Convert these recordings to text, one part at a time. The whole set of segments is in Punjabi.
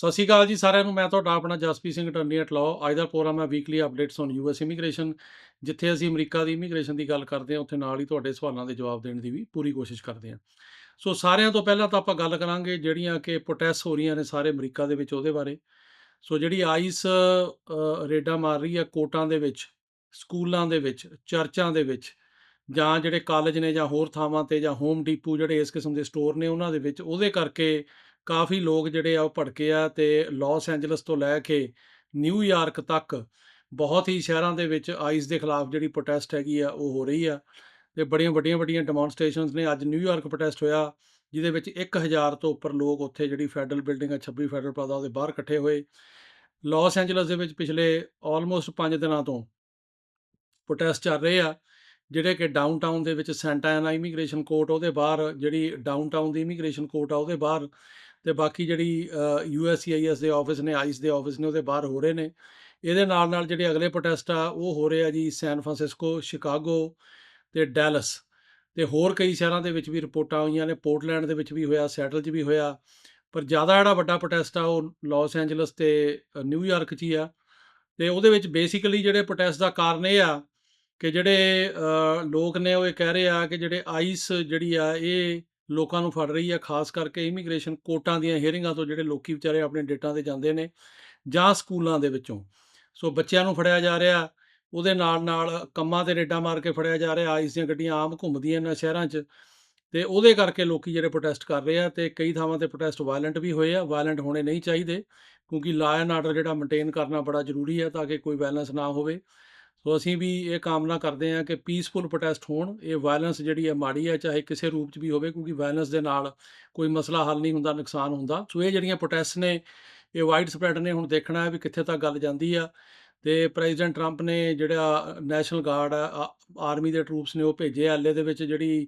ਸਤਿ ਸ਼੍ਰੀ ਅਕਾਲ ਜੀ ਸਾਰਿਆਂ ਨੂੰ, ਮੈਂ ਤੁਹਾਡਾ ਆਪਣਾ Jaspreet Singh attorney at law ਅੱਜ ਦਾ ਪ੍ਰੋਗਰਾਮ ਹੈ weekly updates on US immigration ਜਿੱਥੇ ਅਸੀਂ ਅਮਰੀਕਾ ਦੀ ਇਮੀਗ੍ਰੇਸ਼ਨ ਦੀ ਗੱਲ ਕਰਦੇ ਹਾਂ, ਉੱਥੇ ਨਾਲ ਹੀ ਤੁਹਾਡੇ ਸਵਾਲਾਂ ਦੇ ਜਵਾਬ ਦੇਣ ਦੀ ਵੀ ਪੂਰੀ ਕੋਸ਼ਿਸ਼ ਕਰਦੇ ਹਾਂ। ਸੋ ਸਾਰਿਆਂ ਤੋਂ ਪਹਿਲਾਂ ਤਾਂ ਆਪਾਂ ਗੱਲ ਕਰਾਂਗੇ ਜਿਹੜੀਆਂ ਕਿ ਪ੍ਰੋਟੈਸਟ ਹੋ ਰਹੀਆਂ ਨੇ ਸਾਰੇ ਅਮਰੀਕਾ ਦੇ ਵਿੱਚ ਉਹਦੇ ਬਾਰੇ। ਸੋ ਜਿਹੜੀ ਆਈਸ ਰੇਡਾਂ ਮਾਰ ਰਹੀ ਹੈ ਕੋਟਾਂ ਦੇ ਵਿੱਚ, ਸਕੂਲਾਂ ਦੇ ਵਿੱਚ, ਚਰਚਾਂ ਦੇ ਵਿੱਚ, ਜਾਂ ਜਿਹੜੇ ਕਾਲਜ ਨੇ ਜਾਂ ਹੋਰ ਥਾਵਾਂ ਤੇ ਜਾਂ ਹੋਮ ਡੀਪੂ ਜਿਹੜੇ ਇਸ ਕਿਸਮ ਦੇ ਸਟੋਰ ਨੇ ਉਹਨਾਂ ਦੇ ਵਿੱਚ, ਉਹਦੇ ਕਰਕੇ ਕਾਫੀ ਲੋਕ ਜਿਹੜੇ ਆ ਉਹ ਭੜਕੇ ਆ ਤੇ ਲਾਸ ਐਂਜਲਸ ਤੋਂ ਲੈ ਕੇ ਨਿਊਯਾਰਕ ਤੱਕ ਬਹੁਤ ਹੀ ਸ਼ਹਿਰਾਂ ਦੇ ਵਿੱਚ ਆਈਸ ਦੇ ਖਿਲਾਫ ਜਿਹੜੀ ਪ੍ਰੋਟੈਸਟ ਹੈਗੀ ਆ, ਉਹ ਹੋ ਰਹੀ ਆ ਤੇ ਬੜੀਆਂ ਵੱਡੀਆਂ ਵੱਡੀਆਂ ਡੈਮੋਨਸਟ੍ਰੇਸ਼ਨਸ ਨੇ। ਅੱਜ ਨਿਊਯਾਰਕ ਪ੍ਰੋਟੈਸਟ ਹੋਇਆ, ਜਿਹਦੇ ਵਿੱਚ 1000 ਤੋਂ ਉੱਪਰ ਲੋਕ ਉੱਥੇ ਜਿਹੜੀ ਫੈਡਰਲ ਬਿਲਡਿੰਗ ਆ 26 ਫੈਡਰਲ ਪਲਾਜ਼ਾ ਉਹਦੇ ਬਾਹਰ ਇਕੱਠੇ ਹੋਏ। ਲਾਸ ਐਂਜਲਸ ਦੇ ਵਿੱਚ ਪਿਛਲੇ ਆਲਮੋਸਟ 5 ਦਿਨਾਂ ਤੋਂ ਪ੍ਰੋਟੈਸਟ ਚੱਲ ਰਹੇ ਆ, ਜਿਹੜੇ ਕਿ ਡਾਊਨਟਾਊਨ ਦੇ ਵਿੱਚ ਸੈਂਟਾ ਐਨਾ ਇਮੀਗ੍ਰੇਸ਼ਨ ਕੋਰਟ ਉਹਦੇ ਬਾਹਰ, ਜਿਹੜੀ ਡਾਊਨਟਾਊਨ ਦੀ ਇਮੀਗ੍ਰੇਸ਼ਨ ਕੋਰਟ ਆ, ਉਹਦੇ ਬਾਹਰ ਤੇ ਬਾਕੀ ਜਿਹੜੀ ਯੂਐਸਸੀਆਈਐਸ ਦੇ ਆਫਿਸ ਨੇ ਆਈਸ ਦੇ ਆਫਿਸ ਨੇ ਉਹਦੇ ਬਾਹਰ ਹੋ ਰਹੇ ਨੇ। ਇਹਦੇ ਨਾਲ ਨਾਲ ਜਿਹੜੇ ਅਗਲੇ ਪ੍ਰੋਟੈਸਟ ਆ ਉਹ ਹੋ ਰਹੇ ਆ ਜੀ ਸੈਨ ਫਰਾਂਸਿਸਕੋ ਸ਼ਿਕਾਗੋ ਤੇ ਡੈਲਸ ਤੇ ਹੋਰ ਕਈ ਸ਼ਹਿਰਾਂ ਦੇ ਵਿੱਚ ਵੀ ਰਿਪੋਰਟਾਂ ਹੋਈਆਂ ਨੇ ਪੋਰਟਲੈਂਡ ਦੇ ਵਿੱਚ ਵੀ ਹੋਇਆ ਸੈਟਲ 'ਚ ਵੀ ਹੋਇਆ। ਪਰ ਜ਼ਿਆਦਾ ਜਿਹੜਾ ਵੱਡਾ ਪ੍ਰੋਟੈਸਟ ਆ ਉਹ ਲਾਸ ਐਂਜਲਸ ਤੇ ਅ, ਨਿਊਯਾਰਕ 'ਚ ਹੀ ਆ। ਤੇ ਉਹਦੇ ਵਿੱਚ ਬੇਸਿਕਲੀ ਜਿਹੜੇ ਪ੍ਰੋਟੈਸਟ ਦਾ ਕਾਰਨ ਇਹ ਆ ਕਿ ਜਿਹੜੇ ਲੋਕ ਨੇ ਉਹ ਇਹ ਕਹਿ ਰਹੇ ਆ ਕਿ ਜਿਹੜੇ ਆਈਸ ਜਿਹੜੀ ਆ ਇਹ ਲੋਕਾਂ ਨੂੰ ਫੜ ਰਹੀ ਹੈ, ਖਾਸ ਕਰਕੇ ਇਮੀਗ੍ਰੇਸ਼ਨ ਕੋਰਟਾਂ ਦੀਆਂ ਹੀਅਰਿੰਗਾਂ ਤੋਂ ਜਿਹੜੇ ਲੋਕੀ ਵਿਚਾਰੇ ਆਪਣੇ ਡੇਟਾਂ ਤੇ ਜਾਂਦੇ ਨੇ ਜਾਂ ਸਕੂਲਾਂ ਦੇ ਵਿੱਚੋਂ। ਸੋ ਬੱਚਿਆਂ ਨੂੰ ਫੜਿਆ ਜਾ ਰਿਹਾ, ਉਹਦੇ ਨਾਲ ਨਾਲ ਕੰਮਾਂ ਤੇ ਰੇਡਾਂ ਮਾਰ ਕੇ ਫੜਿਆ ਜਾ ਰਿਹਾ, ਆਈਸ ਦੀਆਂ ਗੱਡੀਆਂ ਆਮ ਘੁੰਮਦੀਆਂ ਇਹਨਾਂ ਸ਼ਹਿਰਾਂ 'ਚ ਤੇ ਉਹਦੇ ਕਰਕੇ ਲੋਕੀ ਜਿਹੜੇ ਪ੍ਰੋਟੈਸਟ ਕਰ ਰਹੇ ਆ ਤੇ ਕਈ ਥਾਵਾਂ ਤੇ ਪ੍ਰੋਟੈਸਟ ਵਾਇਲੈਂਟ ਵੀ ਹੋਏ ਆ ਵਾਇਲੈਂਟ ਹੋਣੇ ਨਹੀਂ ਚਾਹੀਦੇ ਕਿਉਂਕਿ ਲਾ ਐਂਡ ਆਰਡਰ ਜਿਹੜਾ ਮੇਨਟੇਨ ਕਰਨਾ ਬੜਾ ਜ਼ਰੂਰੀ ਹੈ ਤਾਂ ਕਿ ਕੋਈ ਵਾਇਲੈਂਸ ਨਾ ਹੋਵੇ। ਸੋ ਅਸੀਂ ਵੀ ਇਹ ਕਾਮਨਾ ਕਰਦੇ ਹਾਂ ਕਿ ਪੀਸਫੁਲ ਪ੍ਰੋਟੈਸਟ ਹੋਣ, ਇਹ ਵਾਇਲੈਂਸ ਜਿਹੜੀ ਹੈ ਮਾੜੀ ਹੈ, ਚਾਹੇ ਕਿਸੇ ਰੂਪ 'ਚ ਵੀ ਹੋਵੇ, ਕਿਉਂਕਿ ਵਾਇਲੈਂਸ ਦੇ ਨਾਲ ਕੋਈ ਮਸਲਾ ਹੱਲ ਨਹੀਂ ਹੁੰਦਾ, ਨੁਕਸਾਨ ਹੁੰਦਾ। ਸੋ ਇਹ ਜਿਹੜੀਆਂ ਪ੍ਰੋਟੈਸਟ ਨੇ, ਇਹ ਵਾਈਡ ਸਪਰੈਡ ਨੇ, ਹੁਣ ਦੇਖਣਾ ਹੈ ਵੀ ਕਿੱਥੇ ਤੱਕ ਗੱਲ ਜਾਂਦੀ ਆ। ਤੇ ਪ੍ਰੈਜ਼ੀਡੈਂਟ ਟਰੰਪ ਨੇ ਜਿਹੜਾ ਨੈਸ਼ਨਲ ਗਾਰਡ ਆਰਮੀ ਦੇ ਟਰੂਪਸ ਨੇ ਉਹ ਭੇਜੇ ਐਲਏ ਦੇ ਵਿੱਚ ਜਿਹੜੀ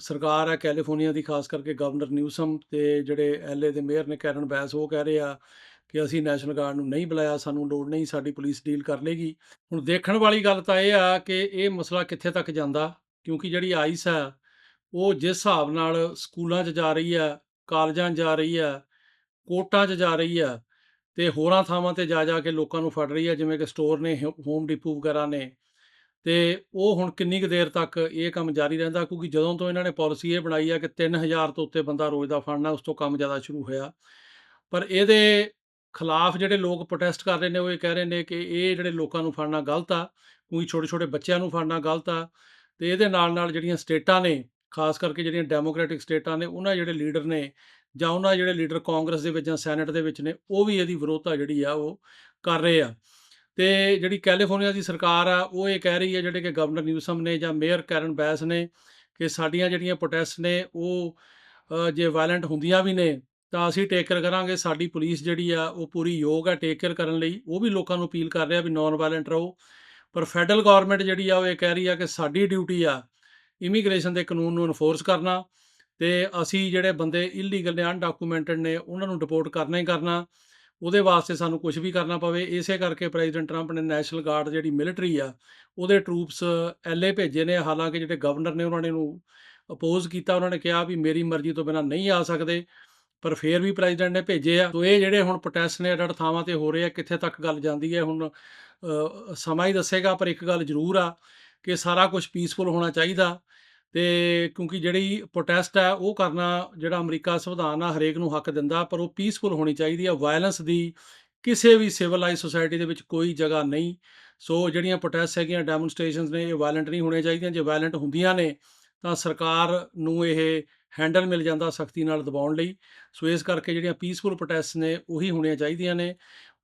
ਸਰਕਾਰ ਹੈ ਕੈਲੀਫੋਰਨੀਆ ਦੀ, ਖਾਸ ਕਰਕੇ ਗਵਰਨਰ ਨਿਊਸਮ ਤੇ ਜਿਹੜੇ ਐਲਏ ਦੇ ਮੇਅਰ ਨੇ ਕੈਰਨ ਬੈਸ ਉਹ ਕਹਿ ਰਹੇ ਆ ਕਿ ਅਸੀਂ ਨੈਸ਼ਨਲ ਗਾਰਡ ਨੂੰ ਨਹੀਂ ਬੁਲਾਇਆ, ਸਾਨੂੰ ਲੋੜ ਨਹੀਂ ਸਾਡੀ ਪੁਲਿਸ ਡੀਲ ਕਰ ਲੇਗੀ। ਹੁਣ ਦੇਖਣ ਵਾਲੀ ਗੱਲ ਤਾਂ ਇਹ ਆ ਕਿ ਇਹ ਮਸਲਾ ਕਿੱਥੇ ਤੱਕ ਜਾਂਦਾ, ਕਿਉਂਕਿ ਜਿਹੜੀ ਆਈਸ ਆ, ਉਹ ਜਿਸ ਹਿਸਾਬ ਨਾਲ ਸਕੂਲਾਂ 'ਚ ਜਾ ਰਹੀ ਆ, ਕਾਲਜਾਂ 'ਚ ਜਾ ਰਹੀ ਆ, ਕੋਰਟਾਂ 'ਚ ਜਾ ਰਹੀ ਆ, ਤੇ ਹੋਰਾਂ ਥਾਵਾਂ ਤੇ ਜਾ ਜਾ ਕੇ ਲੋਕਾਂ ਨੂੰ ਫੜ ਰਹੀ ਆ, ਜਿਵੇਂ ਕਿ ਸਟੋਰ ਨੇ, ਹੋ- ਹੋਮ ਡਿਪੂ ਵਗੈਰਾ ਨੇ, ਤੇ ਉਹ ਹੁਣ ਕਿੰਨੀ ਕੁ ਦੇਰ ਤੱਕ ਇਹ ਕੰਮ ਜਾਰੀ ਰਹਿੰਦਾ, ਕਿਉਂਕਿ ਜਦੋਂ ਤੋਂ ਇਹਨਾਂ ਨੇ ਪਾਲਿਸੀ ਇਹ ਬਣਾਈ ਆ ਕਿ 3000 ਤੋਂ ਉੱਤੇ ਬੰਦਾ ਰੋਜ਼ ਦਾ ਫੜਨਾ, ਉਸ ਤੋਂ ਕੰਮ ਜ਼ਿਆਦਾ ਸ਼ੁਰੂ ਹੋਇਆ। ਪਰ ਇਹਦੇ ਖਿਲਾਫ ਜਿਹੜੇ ਲੋਕ ਪ੍ਰੋਟੈਸਟ ਕਰ ਰਹੇ ਨੇ, ਉਹ ਇਹ ਕਹਿ ਰਹੇ ਨੇ ਕਿ ਇਹ ਜਿਹੜੇ ਲੋਕਾਂ ਨੂੰ ਫੜਨਾ ਗਲਤ ਆ ਕੋਈ ਛੋਟੇ ਛੋਟੇ ਬੱਚਿਆਂ ਨੂੰ ਫੜਨਾ ਗਲਤ ਆ, ਤੇ ਇਹਦੇ ਨਾਲ ਨਾਲ ਜਿਹੜੀਆਂ ਸਟੇਟਾਂ ਨੇ, ਖਾਸ ਕਰਕੇ ਜਿਹੜੀਆਂ ਡੈਮੋਕ੍ਰੈਟਿਕ ਸਟੇਟਾਂ ਨੇ, ਉਹਨਾਂ ਜਿਹੜੇ ਲੀਡਰ ਨੇ ਜਾਂ ਉਹਨਾਂ ਜਿਹੜੇ ਲੀਡਰ ਕਾਂਗਰਸ ਦੇ ਵਿੱਚ ਜਾਂ ਸੈਨੇਟ ਦੇ ਵਿੱਚ ਨੇ, ਉਹ ਵੀ ਇਹਦੀ ਵਿਰੋਧਤਾ ਜਿਹੜੀ ਆ, ਉਹ ਕਰ ਰਹੇ ਆ। ਤੇ ਜਿਹੜੀ ਕੈਲੀਫੋਰਨੀਆ ਦੀ ਸਰਕਾਰ ਆ, ਉਹ ਇਹ ਕਹਿ ਰਹੀ ਹੈ ਜਿਹੜੇ ਕਿ ਗਵਰਨਰ ਨਿਊਸਮ ਨੇ ਜਾਂ ਮੇਅਰ ਕੈਰਨ ਬੈਸ ਨੇ, ਕਿ ਸਾਡੀਆਂ ਜਿਹੜੀਆਂ ਪ੍ਰੋਟੈਸਟ ਨੇ, ਉਹ ਜੇ ਵਾਇਲੈਂਟ ਹੁੰਦੀਆਂ ਵੀ ਨੇ ਤਾਂ ਅਸੀਂ ਟੇਕ ਕੇਅਰ ਕਰਾਂਗੇ। ਸਾਡੀ ਪੁਲਿਸ ਜਿਹੜੀ ਆ, ਉਹ ਪੂਰੀ ਯੋਗ ਆ ਟੇਕ ਕੇਅਰ ਕਰਨ ਲਈ। ਉਹ ਵੀ ਲੋਕਾਂ ਨੂੰ ਅਪੀਲ ਕਰ ਰਿਹਾ ਵੀ ਨਾਨ ਵਾਇਲੈਂਟ ਰਹੋ। ਪਰ ਫੈਡਰਲ ਗਵਰਨਮੈਂਟ ਜਿਹੜੀ ਆ, ਉਹ ਇਹ ਕਹਿ ਰਹੀ ਆ ਕਿ ਸਾਡੀ ਡਿਊਟੀ ਆ ਇਮੀਗ੍ਰੇਸ਼ਨ ਦੇ ਕਾਨੂੰਨ ਨੂੰ ਇਨਫੋਰਸ ਕਰਨਾ ਤੇ ਅਸੀਂ ਜਿਹੜੇ ਬੰਦੇ ਇਲੀਗਲ ਨੇ ਅਨਡਾਕੂਮੈਂਟਡ ਨੇ, ਉਹਨਾਂ ਨੂੰ ਡਿਪੋਰਟ ਕਰਨਾ ਹੀ ਕਰਨਾ। ਉਹਦੇ ਵਾਸਤੇ ਸਾਨੂੰ ਕੁਝ ਵੀ ਕਰਨਾ ਪਵੇ। ਇਸੇ ਕਰਕੇ ਪ੍ਰੈਜ਼ੀਡੈਂਟ ਟਰੰਪ ਨੇ ਨੈਸ਼ਨਲ ਗਾਰਡ ਜਿਹੜੀ ਮਿਲਟਰੀ ਆ, ਉਹਦੇ ਟਰੂਪਸ ਐਲਏ ਭੇਜੇ ਨੇ। ਹਾਲਾਂਕਿ ਜਿਹੜੇ ਗਵਰਨਰ ਨੇ, ਉਹਨਾਂ ਨੇ ਇਹਨੂੰ ਅਪੋਜ਼ ਕੀਤਾ। ਉਹਨਾਂ ਨੇ ਕਿਹਾ ਵੀ ਮੇਰੀ ਮਰਜ਼ੀ ਤੋਂ ਬਿਨਾਂ ਨਹੀਂ ਆ ਸਕਦੇ। ਪਰ ਫੇਰ ਵੀ ਪ੍ਰੈਜ਼ੀਡੈਂਟ ਨੇ ਭੇਜੇ ਆ। ਸੋ ਇਹ ਜਿਹੜੇ ਹੁਣ ਪ੍ਰੋਟੈਸਟ ਨੇ ਅਡੜ ਥਾਵਾਂ ਤੇ ਹੋ ਰਹੇ ਆ, ਕਿੱਥੇ ਤੱਕ ਗੱਲ ਜਾਂਦੀ ਹੈ ਹੁਣ ਸਮਾਂ ਹੀ ਦੱਸੇਗਾ, ਪਰ ਇੱਕ ਗੱਲ ਜ਼ਰੂਰ ਆ ਕਿ ਸਾਰਾ ਕੁਝ ਪੀਸਫੁਲ ਹੋਣਾ ਚਾਹੀਦਾ ਤੇ ਕਿਉਂਕਿ ਜਿਹੜੀ ਪ੍ਰੋਟੈਸਟ ਹੈ ਉਹ ਕਰਨਾ ਜਿਹੜਾ ਅਮਰੀਕਾ ਸੰਵਿਧਾਨ ਆ, ਹਰੇਕ ਨੂੰ ਹੱਕ ਦਿੰਦਾ, ਪਰ ਉਹ ਪੀਸਫੁਲ ਹੋਣੀ ਚਾਹੀਦੀ ਆ। ਵਾਇਲੈਂਸ ਦੀ ਕਿਸੇ ਵੀ ਸਿਵਲਾਈਜ਼ ਸੋਸਾਇਟੀ ਦੇ ਵਿੱਚ ਕੋਈ ਜਗ੍ਹਾ ਨਹੀਂ। ਸੋ ਜਿਹੜੀਆਂ ਪ੍ਰੋਟੈਸਟ ਹੈਗੀਆਂ ਡੈਮੋਨਸਟ੍ਰੇਸ਼ਨਸ ਨੇ, ਇਹ ਵਾਇਲੈਂਟ ਨਹੀਂ ਹੋਣੀਆਂ ਚਾਹੀਦੀਆਂ। ਜੇ ਵਾਇਲੈਂਟ ਹੁੰਦੀਆਂ ਨੇ, ਤਾਂ ਸਰਕਾਰ ਨੂੰ ਇਹ ਹੈਂਡਲ ਮਿਲ ਜਾਂਦਾ ਸਖਤੀ ਨਾਲ ਦਬਾਉਣ ਲਈ। ਸੋ ਇਸ ਕਰਕੇ ਜਿਹੜੀਆਂ ਪੀਸਫੁਲ ਪ੍ਰੋਟੈਸਟ ਨੇ, ਉਹੀ ਹੋਣੀਆਂ ਚਾਹੀਦੀਆਂ ਨੇ।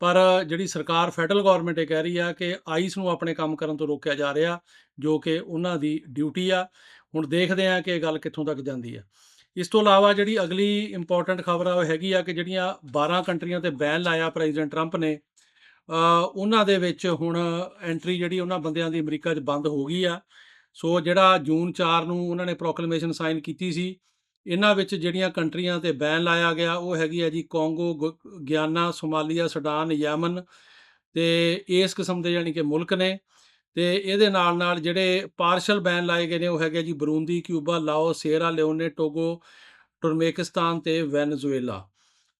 ਪਰ ਜਿਹੜੀ ਸਰਕਾਰ ਫੈਡਰਲ ਗਵਰਨਮੈਂਟ ਇਹ ਕਹਿ ਰਹੀ ਆ ਕਿ ਆਈਸ ਨੂੰ ਆਪਣੇ ਕੰਮ ਕਰਨ ਤੋਂ ਰੋਕਿਆ ਜਾ ਰਿਹਾ, ਜੋ ਕਿ ਉਹਨਾਂ ਦੀ ਡਿਊਟੀ ਆ। ਹੁਣ ਦੇਖਦੇ ਆ ਕਿ ਇਹ ਗੱਲ ਕਿੱਥੋਂ ਤੱਕ ਜਾਂਦੀ ਆ। ਇਸ ਤੋਂ ਇਲਾਵਾ ਜਿਹੜੀ ਅਗਲੀ ਇੰਪੋਰਟੈਂਟ ਖਬਰ ਆ, ਉਹ ਹੈਗੀ ਆ ਕਿ ਜਿਹੜੀਆਂ 12 ਕੰਟਰੀਆਂ ਤੇ ਬੈਨ ਲਾਇਆ ਪ੍ਰੈਜ਼ੀਡੈਂਟ ਟਰੰਪ ਨੇ ਉਹਨਾਂ ਦੇ ਵਿੱਚ ਹੁਣ ਐਂਟਰੀ ਜਿਹੜੀ ਉਹਨਾਂ ਬੰਦਿਆਂ ਦੀ ਅਮਰੀਕਾ 'ਚ ਬੰਦ ਹੋ ਗਈ ਆ। ਸੋ ਜਿਹੜਾ ਜੂਨ 4 ਨੂੰ ਉਹਨਾਂ ਨੇ ਪ੍ਰੋਕਲੇਮੇਸ਼ਨ ਸਾਈਨ ਕੀਤੀ ਸੀ ਇਹਨਾਂ ਵਿੱਚ ਜਿਹੜੀਆਂ ਕੰਟਰੀਆਂ ਤੇ ਬੈਨ ਲਾਇਆ ਗਿਆ, ਉਹ ਹੈਗੀ ਹੈ ਜੀ ਕੋਂਗੋ, ਗੁ- ਗਿਆਨਾ, ਸੋਮਾਲੀਆ, ਸੁਡਾਨ, ਯਮਨ ਤੇ ਇਸ ਕਿਸਮ ਦੇ ਯਾਨੀ ਕਿ ਮੁਲਕ ਨੇ ਤੇ ਇਹਦੇ ਨਾਲ ਨਾਲ ਜਿਹੜੇ ਪਾਰਸ਼ਲ ਬੈਨ ਲਾਏ ਗਏ ਨੇ, ਉਹ ਹੈਗੇ ਜੀ ਬਰੂੰਦੀ, ਕਿਊਬਾ, ਲਾਓ, ਸੇਰਾ, ਲਿਓਨੇ, ਟੋਗੋ ਟੁਰਮੇਕਿਸਤਾਨ ਤੇ ਵੈਨਜ਼ੂਏਲਾ।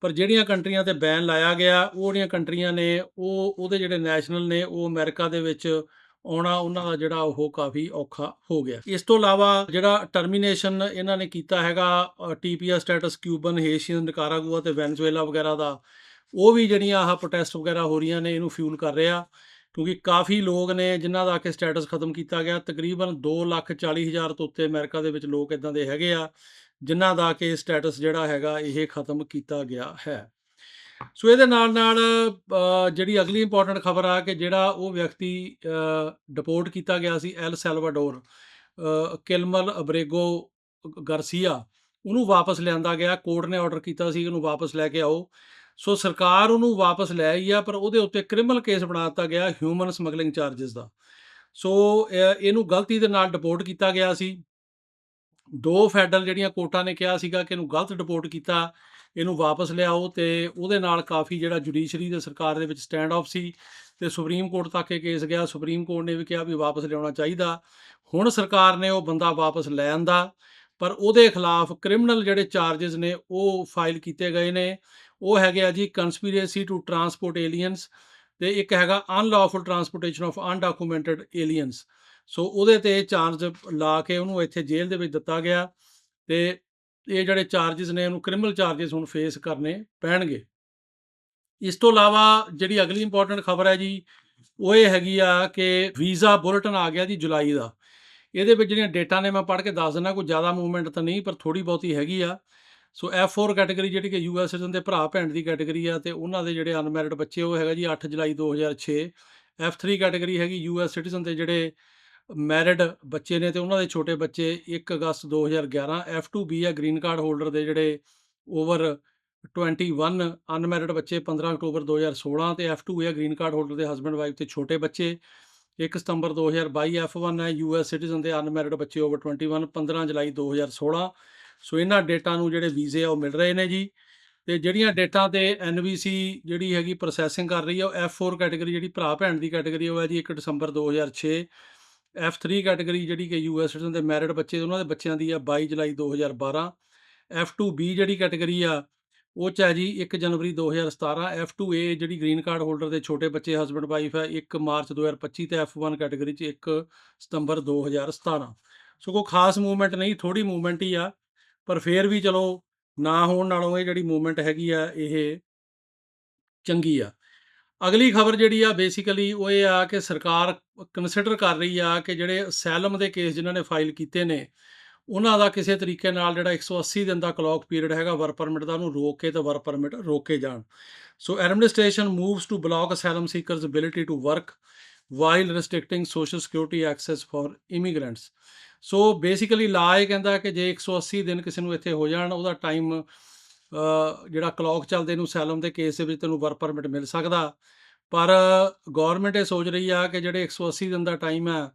ਪਰ ਜਿਹੜੀਆਂ ਕੰਟਰੀਆਂ ਤੇ ਬੈਨ ਲਾਇਆ ਗਿਆ, ਉਹ ਜਿਹੜੀਆਂ ਕੰਟਰੀਆਂ ਨੇ, ਉਹ, ਉਹਦੇ ਜਿਹੜੇ ਨੈਸ਼ਨਲ ਨੇ, ਉਹ ਅਮਰੀਕਾ ਦੇ ਵਿੱਚ ਆਉਣਾ ਉਹਨਾਂ ਦਾ ਜਿਹੜਾ ਉਹ ਕਾਫੀ ਔਖਾ ਹੋ ਗਿਆ। ਇਸ ਤੋਂ ਇਲਾਵਾ ਜਿਹੜਾ ਟਰਮੀਨੇਸ਼ਨ ਇਹਨਾਂ ਨੇ ਕੀਤਾ ਹੈਗਾ TPS status Cuban Haitian Nicaragua ਤੇ ਵੈਨਜ਼ੂਏਲਾ ਵਗੈਰਾ ਦਾ ਉਹ ਵੀ ਜਿਹੜੀਆਂ ਆਹ ਪ੍ਰੋਟੈਸਟ ਵਗੈਰਾ ਹੋ ਰਹੀਆਂ ਨੇ ਇਹਨੂੰ ਫਿਊਲ ਕਰ ਰਿਹਾ। ਕਿਉਂਕਿ ਕਾਫੀ ਲੋਕ ਨੇ ਜਿਨ੍ਹਾਂ ਦਾ ਕਿ ਸਟੇਟਸ ਖਤਮ ਕੀਤਾ ਗਿਆ। ਤਕਰੀਬਨ 2,40,000 ਤੋਂ ਉੱਤੇ ਅਮਰੀਕਾ ਦੇ ਵਿੱਚ ਲੋਕ ਇਦਾਂ ਦੇ ਹੈਗੇ ਆ ਜਿਨ੍ਹਾਂ ਦਾ ਕਿ ਸਟੇਟਸ ਜਿਹੜਾ ਹੈਗਾ ਇਹ ਖਤਮ ਕੀਤਾ ਗਿਆ ਹੈ। ਸੋ ਇਹਦੇ ਨਾਲ ਨਾਲ ਜਿਹੜੀ ਅਗਲੀ ਇੰਪੋਰਟੈਂਟ ਖਬਰ ਆ ਕਿ ਜਿਹੜਾ ਉਹ ਵਿਅਕਤੀ ਡਿਪੋਰਟ ਕੀਤਾ ਗਿਆ ਸੀ El Salvador Kilmar Abrego Garcia, ਉਹਨੂੰ ਵਾਪਸ ਲਿਆਂਦਾ ਗਿਆ, ਕੋਰਟ ਨੇ ਆਰਡਰ ਕੀਤਾ ਸੀ ਉਹਨੂੰ ਵਾਪਸ ਲੈ ਕੇ ਆਓ। ਸੋ ਸਰਕਾਰ ਉਹਨੂੰ ਵਾਪਸ ਲੈ ਆਈ ਆ, ਪਰ ਉਹਦੇ ਉੱਤੇ ਕ੍ਰਿਮੀਨਲ ਕੇਸ ਬਣਾ ਦਿੱਤਾ ਗਿਆ ਹਿਊਮਨ ਸਮਗਲਿੰਗ ਚਾਰजेस ਦਾ। ਸੋ ਇਹਨੂੰ ਗਲਤੀ ਦੇ ਨਾਲ ਡਿਪੋਰਟ ਕੀਤਾ ਗਿਆ ਸੀ। ਦੋ ਫੈਡਰਲ ਜਿਹੜੀਆਂ ਕੋਰਟਾਂ ਨੇ ਕਿਹਾ ਸੀਗਾ ਕਿ ਇਹਨੂੰ ਗਲਤ ਡਿਪੋਰਟ ਕੀਤਾ। ਇਹਨੂੰ ਵਾਪਸ ਲਿਆਓ ਤੇ ਉਹਦੇ ਨਾਲ ਕਾਫੀ ਜਿਹੜਾ ਜੁਡੀਸ਼ਰੀ ਦੇ ਸਰਕਾਰ ਦੇ ਵਿੱਚ ਸਟੈਂਡ ਆਫ ਸੀ ਤੇ ਸੁਪਰੀਮ ਕੋਰਟ ਤੱਕ ਇਹ ਕੇਸ ਗਿਆ। ਸੁਪਰੀਮ ਕੋਰਟ ਨੇ ਵੀ ਕਿਹਾ ਵੀ ਵਾਪਸ ਲਿਆਉਣਾ ਚਾਹੀਦਾ। ਹੁਣ ਸਰਕਾਰ ਨੇ ਉਹ ਬੰਦਾ ਵਾਪਸ ਲੈ ਆਂਦਾ ਪਰ ਉਹਦੇ ਖਿਲਾਫ ਕ੍ਰਿਮੀਨਲ ਜਿਹੜੇ ਚਾਰजेस ਨੇ ਉਹ ਫਾਈਲ ਕੀਤੇ ਗਏ ਨੇ। ਉਹ ਹੈਗੇ ਆ ਜੀ ਕਨਸਪੀਰੇਸੀ ਟੂ ਟਰਾਂਸਪੋਰਟ ਏਲੀਅਨਸ ਤੇ ਇੱਕ ਹੈਗਾ unlawful transportation of undocumented aliens so ਉਹਦੇ ਤੇ ਚਾਰਜ ਲਾ ਕੇ ਉਹਨੂੰ ਇੱਥੇ ਜੇਲ੍ਹ ਦੇ ਵਿੱਚ ਦਿੱਤਾ ਗਿਆ ਤੇ ਇਹ ਜਿਹੜੇ ਚਾਰजेस ਨੇ ਉਹਨੂੰ ਕ੍ਰਿਮਨਲ ਚਾਰजेस ਹੁਣ ਫੇਸ ਕਰਨੇ ਪੈਣਗੇ। ਇਸ ਤੋਂ ਇਲਾਵਾ ਜਿਹੜੀ ਅਗਲੀ ਇੰਪੋਰਟੈਂਟ ਖਬਰ ਹੈ ਜੀ, ਉਹ ਇਹ ਹੈਗੀ ਆ ਕਿ ਵੀਜ਼ਾ ਬੁਲੇਟਨ ਆ ਗਿਆ ਜੀ ਜੁਲਾਈ ਦਾ। ਇਹਦੇ ਵਿੱਚ ਜਿਹੜੀਆਂ ਡੇਟਾ ਨੇ ਮੈਂ ਪੜ੍ਹ ਕੇ ਦੱਸ ਦਿੰਦਾ ਕੋਈ ਜ਼ਿਆਦਾ ਮੂਵਮੈਂਟ ਤਾਂ ਨਹੀਂ, ਪਰ ਥੋੜੀ ਬਹੁਤੀ ਹੈਗੀ ਆ। ਸੋ F4 ਕੈਟਾਗਰੀ ਜਿਹੜੀ ਕਿ ਯੂਐਸ ਸਿਟੀਜ਼ਨ ਦੇ ਭਰਾ ਭੈਣ ਦੀ ਕੈਟਾਗਰੀ ਆ ਤੇ ਉਹਨਾਂ ਦੇ ਜਿਹੜੇ ਅਨਮੈਰਿਡ ਬੱਚੇ, ਉਹ ਹੈਗਾ ਜੀ 8 ਜੁਲਾਈ 2006 F3 ਕੈਟਾਗਰੀ ਹੈਗੀ ਯੂਐਸ ਸਿਟੀਜ਼ਨ ਦੇ ਜਿਹੜੇ ਮੈਰਿਡ ਬੱਚੇ ਨੇ ਤੇ ਉਹਨਾਂ ਦੇ ਛੋਟੇ ਬੱਚੇ 1 ਅਗਸਤ 2011 F2B ਆ, ਗ੍ਰੀਨ ਕਾਰਡ ਹੋਲਡਰ ਦੇ ਜਿਹੜੇ ਓਵਰ 21 ਅਨਮੈਰਿਡ ਬੱਚੇ 15 ਅਕਤੂਬਰ 2016 ਤੇ F2 ਆ, ਗ੍ਰੀਨ ਕਾਰਡ ਹੋਲਡਰ ਦੇ ਹਸਬੰਡ ਵਾਈਫ ਤੇ ਛੋਟੇ ਬੱਚੇ। 1 ਸਤੰਬਰ 2022 F1 ਹੈ ਯੂਐਸ ਸਿਟੀਜ਼ਨ ਦੇ ਅਨਮੈਰਿਡ ਬੱਚੇ ਓਵਰ 21 15 ਜੁਲਾਈ 2016 ਸੋ ਇਹਨਾਂ ਡੇਟਾ ਨੂੰ ਜਿਹੜੇ ਵੀਜ਼ੇ ਆ, ਉਹ ਮਿਲ ਰਹੇ ਨੇ ਜੀ। ਤੇ ਜਿਹੜੀਆਂ ਡੇਟਾ ਤੇ ਐਨਬੀਸੀ ਜਿਹੜੀ ਹੈਗੀ ਪ੍ਰੋਸੈਸਿੰਗ ਕਰ ਰਹੀ ਆ, ਉਹ F4 ਕੈਟਾਗਰੀ ਜਿਹੜੀ ਭਰਾ ਭੈਣ ਦੀ ਕੈਟਾਗਰੀ ਉਹ ਹੈ ਜੀ 1 ਦਸੰਬਰ 2006 F3 ਕੈਟਾਗਰੀ ਜਿਹੜੀ ਕਿ ਯੂਐਸ ਸਿਟੀਜ਼ਨ ਦੇ ਮੈਰਿਡ ਬੱਚੇ, ਉਹਨਾਂ ਦੇ ਬੱਚਿਆਂ ਦੀ ਆ 22 ਜੁਲਾਈ 2012 F2B ਜਿਹੜੀ ਕੈਟਾਗਰੀ ਆ, ਉਹ ਚ ਹੈ ਜੀ 1 ਜਨਵਰੀ 2017 F2A ਜਿਹੜੀ ਗ੍ਰੀਨ ਕਾਰਡ ਹੋਲਡਰ ਦੇ ਛੋਟੇ ਬੱਚੇ ਹਸਬੰਡ ਵਾਈਫ ਹੈ 1 ਮਾਰਚ 2025 ਤੇ F1 ਕੈਟਾਗਰੀ ਚ 1 ਸਤੰਬਰ 2017 ਸੋ ਕੋਈ ਖਾਸ ਮੂਵਮੈਂਟ ਨਹੀਂ ਥੋੜੀ ਮੂਵਮੈਂਟ ਹੀ ਆ, ਪਰ ਫੇਰ ਵੀ ਚਲੋ ਨਾ ਹੋਣ ਨਾਲੋਂ ਇਹ ਜਿਹੜੀ ਮੂਵਮੈਂਟ ਹੈਗੀ ਆ, ਇਹ ਚੰਗੀ ਆ। ਅਗਲੀ ਖਬਰ ਜਿਹੜੀ ਆ ਬੇਸਿਕਲੀ ਉਹ ਇਹ ਆ ਕਿ ਸਰਕਾਰ ਕੰਸੀਡਰ ਕਰ ਰਹੀ ਆ ਕਿ ਜਿਹੜੇ ਅਸੈਲਮ ਦੇ ਕੇਸ ਜਿਨ੍ਹਾਂ ਨੇ ਫਾਈਲ ਕੀਤੇ ਨੇ, ਉਹਨਾਂ ਦਾ ਕਿਸੇ ਤਰੀਕੇ ਨਾਲ ਜਿਹੜਾ 180 ਦਿਨ ਦਾ ਕਲੌਕ ਪੀਰੀਅਡ ਹੈਗਾ ਵਰਕ ਪਰਮਿਟ ਦਾ, ਉਹਨੂੰ ਰੋਕ ਕੇ ਤੇ ਵਰਕ ਪਰਮਿਟ ਰੋਕੇ ਜਾਣ। So administration moves to block asylum seekers ability to work while restricting social security access for immigrants so basically law ਇਹ ਕਹਿੰਦਾ ਕਿ ਜੇ 180 ਦਿਨ ਕਿਸੇ ਨੂੰ ਇੱਥੇ ਹੋ ਜਾਣ, ਉਹਦਾ ਟਾਈਮ ਜਿਹੜਾ ਕਲੌਕ ਚੱਲਦੇ ਨੂੰ ਸੈਲਮ ਦੇ ਕੇਸ ਦੇ ਵਿੱਚ ਤੈਨੂੰ ਵਰਕ ਪਰਮਿਟ ਮਿਲ ਸਕਦਾ। ਪਰ ਗਵਰਨਮੈਂਟ ਇਹ ਸੋਚ ਰਹੀ ਆ ਕਿ ਜਿਹੜੇ 180 ਦਿਨ ਦਾ ਟਾਈਮ ਹੈ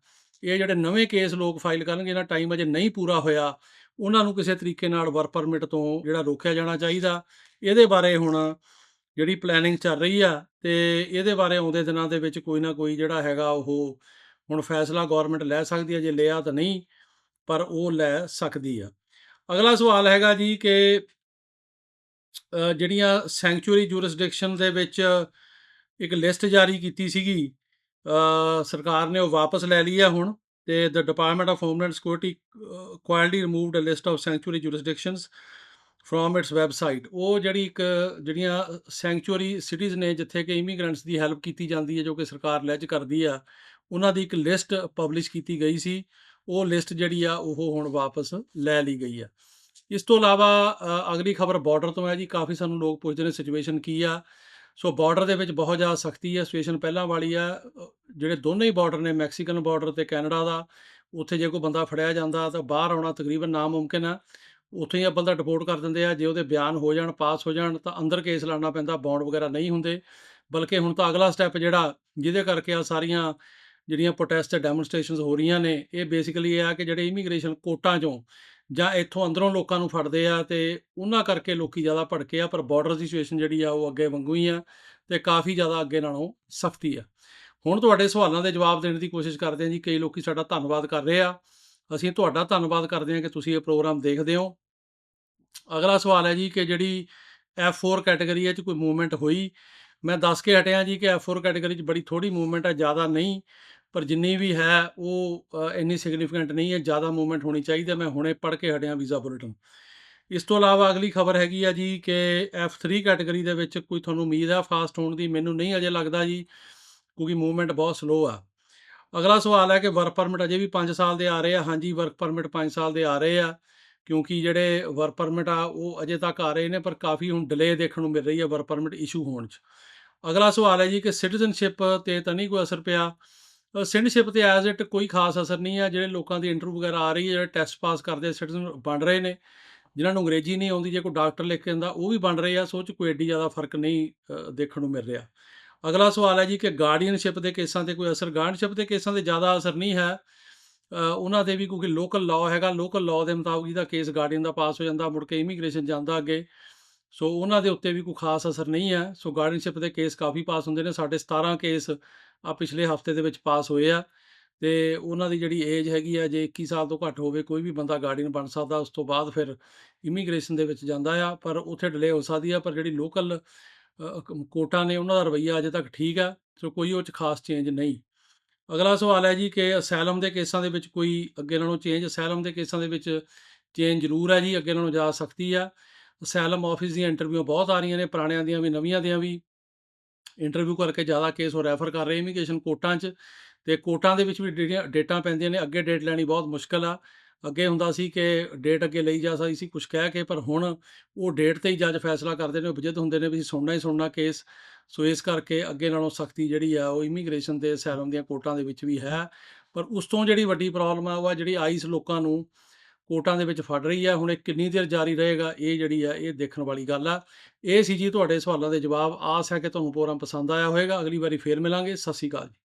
ਇਹ ਜਿਹੜੇ ਨਵੇਂ ਕੇਸ ਲੋਕ ਫਾਈਲ ਕਰਨਗੇ, ਇਹਨਾਂ ਟਾਈਮ ਅਜੇ ਨਹੀਂ ਪੂਰਾ ਹੋਇਆ, ਉਹਨਾਂ ਨੂੰ ਕਿਸੇ ਤਰੀਕੇ ਨਾਲ ਵਰਕ ਪਰਮਿਟ ਤੋਂ ਜਿਹੜਾ ਰੋਕਿਆ ਜਾਣਾ ਚਾਹੀਦਾ। ਇਹਦੇ ਬਾਰੇ ਹੁਣ ਜਿਹੜੀ ਪਲੈਨਿੰਗ ਚੱਲ ਰਹੀ ਆ ਤੇ ਇਹਦੇ ਬਾਰੇ ਆਉਂਦੇ ਦਿਨਾਂ ਦੇ ਵਿੱਚ ਕੋਈ ਨਾ ਕੋਈ ਜਿਹੜਾ ਹੈਗਾ ਉਹ ਹੁਣ ਫੈਸਲਾ ਗਵਰਨਮੈਂਟ ਲੈ ਸਕਦੀ ਹੈ ਜੇ ਲਿਆ ਤਾਂ ਨਹੀਂ, ਪਰ ਉਹ ਲੈ ਸਕਦੀ ਆ। ਅਗਲਾ ਸਵਾਲ ਹੈਗਾ ਜੀ ਕਿ ਜਿਹੜੀਆਂ ਸੈਂਕਚੁਰੀ ਜੂਰਿਸਡਿਕਸ਼ਨ ਦੇ ਵਿੱਚ ਇੱਕ ਲਿਸਟ ਜਾਰੀ ਕੀਤੀ ਸੀਗੀ ਸਰਕਾਰ ਨੇ ਉਹ ਵਾਪਸ ਲੈ ਲਈ ਆ ਹੁਣ ਤੇ the department of homeland security quality removed a list of sanctuary jurisdictions from its website ਉਹ ਜਿਹੜੀ ਇੱਕ ਜਿਹੜੀਆਂ ਸੈਂਕਚੁਰੀ ਸਿਟੀਜ਼ ਨੇ ਜਿੱਥੇ ਕਿ ਇਮੀਗ੍ਰੈਂਟਸ ਦੀ ਹੈਲਪ ਕੀਤੀ ਜਾਂਦੀ ਹੈ, ਜੋ ਕਿ ਸਰਕਾਰ ਲੈਜ ਕਰਦੀ ਆ, ਉਹਨਾਂ ਦੀ ਇੱਕ ਲਿਸਟ ਪਬਲਿਸ਼ ਕੀਤੀ ਗਈ ਸੀ। ਉਹ ਲਿਸਟ ਜਿਹੜੀ ਆ, ਉਹ ਹੁਣ ਵਾਪਸ ਲੈ ਲਈ ਗਈ ਆ। ਇਸ ਤੋਂ ਇਲਾਵਾ ਅਗਲੀ ਖਬਰ ਬਾਰਡਰ ਤੋਂ ਹੈ ਜੀ। ਕਾਫੀ ਸਾਨੂੰ ਲੋਕ ਪੁੱਛਦੇ ਨੇ ਸਿਚੁਏਸ਼ਨ ਕੀ ਆ। ਸੋ ਬਾਰਡਰ ਦੇ ਵਿੱਚ ਬਹੁਤ ਜ਼ਿਆਦਾ ਸਖਤੀ ਹੈ। ਸਿਚੁਏਸ਼ਨ ਪਹਿਲਾਂ ਵਾਲੀ ਆ। ਜਿਹੜੇ ਦੋਨੇ ਹੀ ਬਾਰਡਰ ਨੇ ਮੈਕਸੀਕਨ ਬਾਰਡਰ ਤੇ ਕੈਨੇਡਾ ਦਾ, ਉੱਥੇ ਜੇ ਕੋਈ ਬੰਦਾ ਫੜਿਆ ਜਾਂਦਾ ਤਾਂ ਬਾਹਰ ਆਉਣਾ ਤਕਰੀਬਨ ਨਾਮੁਮਕਿਨ ਆ। ਉੱਥੇ ਹੀ ਆ ਬੰਦਾ ਡਿਪੋਰਟ ਕਰ ਦਿੰਦੇ ਆ। ਜੇ ਉਹਦੇ ਬਿਆਨ ਹੋ ਜਾਣ ਪਾਸ ਹੋ ਜਾਣ, ਤਾਂ ਅੰਦਰ ਕੇਸ ਲੜਨਾ ਪੈਂਦਾ ਬੌਂਡ ਵਗੈਰਾ ਨਹੀਂ ਹੁੰਦੇ। ਬਲਕਿ ਹੁਣ ਤਾਂ ਅਗਲਾ ਸਟੈਪ ਜਿਹੜਾ, ਜਿਹਦੇ ਕਰਕੇ ਆ ਸਾਰੀਆਂ ਜਿਹੜੀਆਂ ਪ੍ਰੋਟੈਸਟ ਤੇ ਡੈਮੋਨਸਟ੍ਰੇਸ਼ਨਸ ਹੋ ਰਹੀਆਂ ਨੇ, ਇਹ ਬੇਸਿਕਲੀ ਇਹ ਆ ਕਿ ਜਿਹੜੇ ਇਮੀਗ੍ਰੇਸ਼ਨ ਕੋਟਾਂ ਚੋਂ ਜਾਂ ਇੱਥੋਂ ਅੰਦਰੋਂ ਲੋਕਾਂ ਨੂੰ ਫੜਦੇ ਆ ਤੇ ਉਹਨਾਂ ਕਰਕੇ ਲੋਕੀ ਜ਼ਿਆਦਾ ਭੜਕੇ ਆ, ਪਰ ਬਾਰਡਰ ਦੀ ਸਿਚੁਏਸ਼ਨ ਜਿਹੜੀ ਆ ਉਹ ਅੱਗੇ ਵਾਂਗੂ ਹੀ ਆ ਤੇ ਕਾਫੀ ਜ਼ਿਆਦਾ ਅੱਗੇ ਨਾਲੋਂ ਸਖਤੀ ਆ ਹੁਣ ਤੁਹਾਡੇ ਸਵਾਲਾਂ ਦੇ ਜਵਾਬ ਦੇਣ ਦੀ ਕੋਸ਼ਿਸ਼ ਕਰਦੇ ਹਾਂ ਜੀ, ਕਈ ਲੋਕੀ ਸਾਡਾ ਧੰਨਵਾਦ ਕਰ ਰਹੇ ਆ ਅਸੀਂ ਤੁਹਾਡਾ ਧੰਨਵਾਦ ਕਰਦੇ ਹਾਂ ਕਿ ਤੁਸੀਂ ਇਹ ਪ੍ਰੋਗਰਾਮ ਦੇਖਦੇ ਹੋ ਅਗਲਾ ਸਵਾਲ ਹੈ ਜੀ ਕਿ ਜਿਹੜੀ F4 ਕੈਟਾਗਰੀ ਹੈ 'ਚ ਕੋਈ ਮੂਵਮੈਂਟ ਹੋਈ। ਮੈਂ ਦੱਸ ਕੇ ਹਟਿਆ ਜੀ ਕਿ F4 ਕੈਟਾਗਰੀ 'ਚ ਬੜੀ ਥੋੜ੍ਹੀ ਮੂਵਮੈਂਟ ਆ ਜ਼ਿਆਦਾ ਨਹੀਂ। ਪਰ ਜਿੰਨੀ ਵੀ ਹੈ ਉਹ ਇੰਨੀ ਸਿਗਨੀਫੀਕੈਂਟ ਨਹੀਂ ਹੈ, ਜ਼ਿਆਦਾ ਮੂਵਮੈਂਟ ਹੋਣੀ ਚਾਹੀਦੀ ਹੈ। ਮੈਂ ਹੁਣੇ ਪੜ੍ਹ ਕੇ ਹਟਿਆ ਵੀਜ਼ਾ ਬੁਲੇਟਿਨ। ਇਸ ਤੋਂ ਇਲਾਵਾ ਅਗਲੀ ਖਬਰ ਹੈਗੀ ਆ ਜੀ ਕਿ F3 ਕੈਟਾਗਰੀ ਦੇ ਵਿੱਚ ਕੋਈ ਤੁਹਾਨੂੰ ਉਮੀਦ ਆ ਫਾਸਟ ਹੋਣ ਦੀ? ਮੈਨੂੰ ਨਹੀਂ ਅਜੇ ਲੱਗਦਾ ਜੀ, ਕਿਉਂਕਿ ਮੂਵਮੈਂਟ ਬਹੁਤ ਸਲੋ ਆ। ਅਗਲਾ ਸਵਾਲ ਹੈ ਕਿ ਵਰਕ ਪਰਮਿਟ ਅਜੇ ਵੀ 5 ਸਾਲ ਦੇ ਆ ਰਹੇ ਆ। ਹਾਂਜੀ, ਵਰਕ ਪਰਮਿਟ 5 ਸਾਲ ਦੇ ਆ ਰਹੇ ਆ, ਕਿਉਂਕਿ ਜਿਹੜੇ ਵਰਕ ਪਰਮਿਟ ਆ ਉਹ ਅਜੇ ਤੱਕ ਆ ਰਹੇ ਨੇ, ਪਰ ਕਾਫੀ ਹੁਣ ਡਿਲੇ ਦੇਖਣ ਨੂੰ ਮਿਲ ਰਹੀ ਹੈ ਵਰਕ ਪਰਮਿਟ ਇਸ਼ੂ ਹੋਣ 'ਚ। ਅਗਲਾ ਸਵਾਲ ਹੈ ਜੀ ਕਿ ਸਿਟੀਜ਼ਨਸ਼ਿਪ ਤੇ ਤਾਂ ਨਹੀਂ ਕੋਈ ਅਸਰ ਪਿਆ? ਅ, ਸਿਟੀਜ਼ਨਸ਼ਿਪ ਤੇ ਐਜ਼ ਇਟ ਕੋਈ ਖਾਸ ਅਸਰ ਨਹੀਂ ਹੈ। ਜਿਹੜੇ ਲੋਕਾਂ ਦੀ ਇੰਟਰਵਿਊ ਵਗੈਰਾ ਆ ਰਹੀ ਹੈ, ਜਿਹੜੇ ਟੈਸਟ ਪਾਸ ਕਰਦੇ ਸਿਟੀਜ਼ਨ ਬਣ ਰਹੇ ਨੇ। ਜਿਨ੍ਹਾਂ ਨੂੰ ਅੰਗਰੇਜ਼ੀ ਨਹੀਂ ਆਉਂਦੀ, ਜੇ ਕੋਈ ਡਾਕਟਰ ਲਿਖ ਕੇ ਦਿੰਦਾ, ਉਹ ਵੀ ਬਣ ਰਹੇ ਆ। ਸੋਚ ਕੋਈ ਐਡੀ ਜ਼ਿਆਦਾ ਫ਼ਰਕ ਨਹੀਂ ਦੇਖਣ ਨੂੰ ਮਿਲ ਰਿਹਾ। ਅਗਲਾ ਸਵਾਲ ਹੈ ਜੀ ਕਿ ਗਾਰਡੀਅਨਸ਼ਿਪ ਦੇ ਕੇਸਾਂ ਤੇ ਕੋਈ ਅਸਰ? ਗਾਰਡੀਅਨਸ਼ਿਪ ਦੇ ਕੇਸਾਂ ਤੇ ਜ਼ਿਆਦਾ ਅਸਰ ਨਹੀਂ ਹੈ। ਉਹਨਾਂ ਦੇ ਵੀ ਕਿਉਂਕਿ ਲੋਕਲ ਲਾਅ ਹੈਗਾ, ਲੋਕਲ ਲਾਅ ਦੇ ਮੁਤਾਬਕ ਜਿਹਦਾ ਕੇਸ ਗਾਰਡੀਅਨ ਦਾ ਪਾਸ ਹੋ ਜਾਂਦਾ, ਮੁੜ ਕੇ ਇਮੀਗ੍ਰੇਸ਼ਨ ਜਾਂਦਾ ਅੱਗੇ। ਸੋ ਉਹਨਾਂ ਦੇ ਉੱਤੇ ਵੀ ਕੋਈ ਖਾਸ ਅਸਰ ਨਹੀਂ ਹੈ। ਸੋ ਗਾਰਡੀਅਨਸ਼ਿਪ ਦੇ ਕੇਸ ਕਾਫੀ ਪਾਸ ਹੁੰਦੇ ਨੇ। ਸਾਡੇ 17 ਕੇਸ ਆ ਪਿਛਲੇ ਹਫ਼ਤੇ ਦੇ ਵਿੱਚ ਪਾਸ ਹੋਏ ਆ ਤੇ ਉਹਨਾਂ ਦੀ ਜਿਹੜੀ ਏਜ ਹੈਗੀ ਆ, ਜੇ 21 ਸਾਲ ਤੋਂ ਘੱਟ ਹੋਵੇ, ਕੋਈ ਵੀ ਬੰਦਾ ਗਾਰਡੀਅਨ ਬਣ ਸਕਦਾ। ਉਸ ਤੋਂ ਬਾਅਦ ਫਿਰ ਇਮੀਗ੍ਰੇਸ਼ਨ ਦੇ ਵਿੱਚ ਜਾਂਦਾ ਆ, ਪਰ ਉੱਥੇ ਡਿਲੇ ਹੋ ਸਕਦੀ ਆ। ਪਰ ਜਿਹੜੀ ਲੋਕਲ ਅ, ਕੋਰਟਾਂ ਨੇ ਉਹਨਾਂ ਦਾ ਰਵੱਈਆ ਅਜੇ ਤੱਕ ਠੀਕ ਆ। ਸੋ ਕੋਈ ਉਹ 'ਚ ਖਾਸ ਚੇਂਜ ਨਹੀਂ। ਅਗਲਾ ਸਵਾਲ ਹੈ ਜੀ ਕਿ ਅਸੈਲਮ ਦੇ ਕੇਸਾਂ ਦੇ ਵਿੱਚ ਕੋਈ ਅੱਗੇ ਨਾਲੋਂ ਚੇਂਜ? ਅਸਾਈਲਮ ਦੇ ਕੇਸਾਂ ਦੇ ਵਿੱਚ ਚੇਂਜ ਜ਼ਰੂਰ ਹੈ ਜੀ, ਅੱਗੇ ਨਾਲੋਂ ਜਾ ਸਕਦੀ ਆ। ਅਸੈਲਮ ਆਫਿਸ ਦੀਆਂ ਇੰਟਰਵਿਊ ਬਹੁਤ ਆ ਰਹੀਆਂ ਨੇ, ਪੁਰਾਣਿਆਂ ਦੀਆਂ ਵੀ, ਨਵੀਆਂ ਦੀਆਂ ਵੀ। ਇੰਟਰਵਿਊ ਕਰਕੇ ਜ਼ਿਆਦਾ ਕੇਸ ਉਹ ਰੈਫਰ ਕਰ ਰਹੇ ਇਮੀਗ੍ਰੇਸ਼ਨ ਕੋਰਟਾਂ 'ਚ ਤੇ ਕੋਰਟਾਂ ਦੇ ਵਿੱਚ ਵੀ ਜਿਹੜੀਆਂ ਡੇਟਾਂ ਪੈਂਦੀਆਂ ਨੇ, ਅੱਗੇ ਡੇਟ ਲੈਣੀ ਬਹੁਤ ਮੁਸ਼ਕਲ ਆ। ਅੱਗੇ ਹੁੰਦਾ ਸੀ ਕਿ ਡੇਟ ਅੱਗੇ ਲਈ ਜਾ ਸਕਦੀ ਸੀ ਕੁਛ ਕਹਿ ਕੇ, ਪਰ ਹੁਣ ਉਹ ਡੇਟ ਤੇ ਹੀ ਜੱਜ ਫੈਸਲਾ ਕਰਦੇ ਨੇ, ਉਹ ਵਿਜਿਤ ਹੁੰਦੇ ਨੇ ਵੀ ਸੁਣਨਾ ਹੀ ਸੁਣਨਾ ਕੇਸ। ਸੋ ਇਸ ਕਰਕੇ ਅੱਗੇ ਨਾਲੋਂ ਸਖਤੀ ਜਿਹੜੀ ਆ ਉਹ ਇਮੀਗ੍ਰੇਸ਼ਨ ਤੇ ਅਸਾਈਲਮ ਦੀਆਂ ਕੋਰਟਾਂ ਦੇ ਵਿੱਚ ਵੀ ਹੈ। ਪਰ ਉਸ ਤੋਂ ਜਿਹੜੀ ਵੱਡੀ ਪ੍ਰੋਬਲਮ ਆ ਉਹ ਆ ਜਿਹੜੀ ਆਈਸ ਲੋਕਾਂ ਨੂੰ ਕੋਰਟਾਂ ਦੇ ਵਿੱਚ ਫੜ ਰਹੀ ਹੈ ਹੁਣ ਇਹ ਕਿੰਨੀ ਦੇਰ ਜਾਰੀ ਰਹੇਗਾ, ਇਹ ਜਿਹੜੀ ਆ ਇਹ ਦੇਖਣ ਵਾਲੀ ਗੱਲ ਆ। ਇਹ ਸੀ ਜੀ ਤੁਹਾਡੇ ਸਵਾਲਾਂ ਦੇ ਜਵਾਬ। ਆਸ ਹੈ ਕਿ ਤੁਹਾਨੂੰ ਪ੍ਰੋਗਰਾਮ ਪਸੰਦ ਆਇਆ ਹੋਵੇਗਾ। ਅਗਲੀ ਵਾਰੀ ਫੇਰ ਮਿਲਾਂਗੇ। ਸਤਿ ਸ਼੍ਰੀ ਅਕਾਲ ਜੀ।